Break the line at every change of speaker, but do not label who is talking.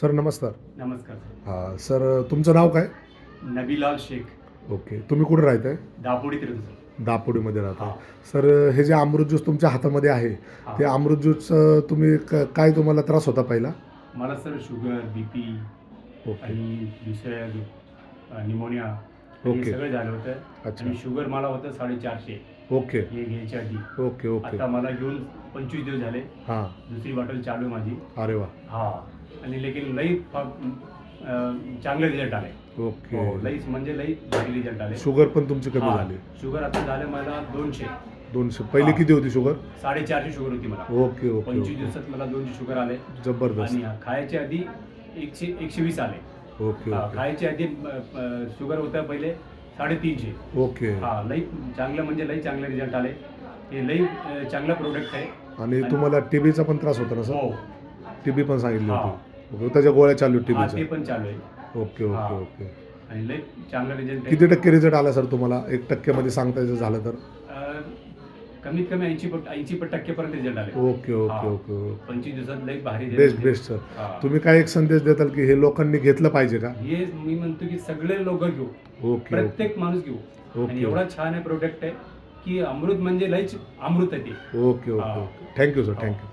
Sir नमस्कार.
नमस्कार sir.
हां सर तुमचं नाव काय?
नबीलाल शेख.
ओके तुम्ही कुठे राहताय?
दापोडी तिरुपती
दापोडीमध्ये राहता.
हा.
सर हे जे अमृत ज्यूस तुमच्या हातामध्ये आहे
हा.
ते अमृत ज्यूसचं तुम्ही क- काय तुम्हाला त्रास होता पहिला?
मला sir sugar B P
okay.
आणि दुसऱ्या निमोनिया. हे
ओके.
सगळं झालं होतं.
अच्छा.
आणि शुगर मला होतं साडेचारशे.
ओके
हे घ्यायच्या आधी.
ओके ओके
आता मला घेऊन पंचवीस दिवस झाले.
हां.
दुसरी बॉटल चालू आहे माझी.
अरे वा.
हा. आणि लेकिन लई अं, चांगले रिझल्ट आले.
ओके
हो लईच म्हणजे लई भारी रिझल्ट आले.
शुगर पण तुमची कमी
हा.
झाली.
शुगर आता झालं मला दोनशे.
दोनशे. पहिली
हा.
किती होती शुगर?
साडेचारशे शुगर होती मला.
ओके ओके
पंचवीस
ओके
दिवसात मला दोनशे शुगर आले.
जबरदस्त.
आणि खायच्या आधी एकशे एकशे वीस आले.
ओके
हा,
ओके.
खायच्या आधी शुगर होतं पहिले साडेतीनशे.
ओके.
हा लई चांगलं म्हणजे लई चांगले रिझल्ट आले. हे लई अं, चांगलं प्रोडक्ट आहे.
आणि तुम्हाला टीबीचा पण त्रास होता ना सर?
हो.
टीबी पण सांगितली
हा.
होती. ओके त्याच्या गोळ्या चालू
हा ते
टीबीच्या
पण चालू आहे.
ओके
हा.
Okay okay.
आणि लई चांगलं रिझल्ट
किती टक्के रिझल्ट आला सर तुम्हाला? एक टक्क्यामध्ये सांगता यायचं झालं तर?
कमीत कमी ऐंशी ऐंशी टक्केपर्यंत रिझल्ट आले.
Okay okay. ओके
पंचवीस दिवसात लई भारी
बेस्ट. Best sir. तुम्ही काय एक संदेश देताल की हे लोकांनी घेतलं पाहिजे का?
हे मी म्हणतो की सगळे लोक घेऊ.
ओके
प्रत्येक माणूस घेऊ. आणि एवढा छान आहे प्रोडक्ट आहे की अमृत म्हणजे लईच अमृत आहे ते.
Okay okay. Okay. Thank you sir thank you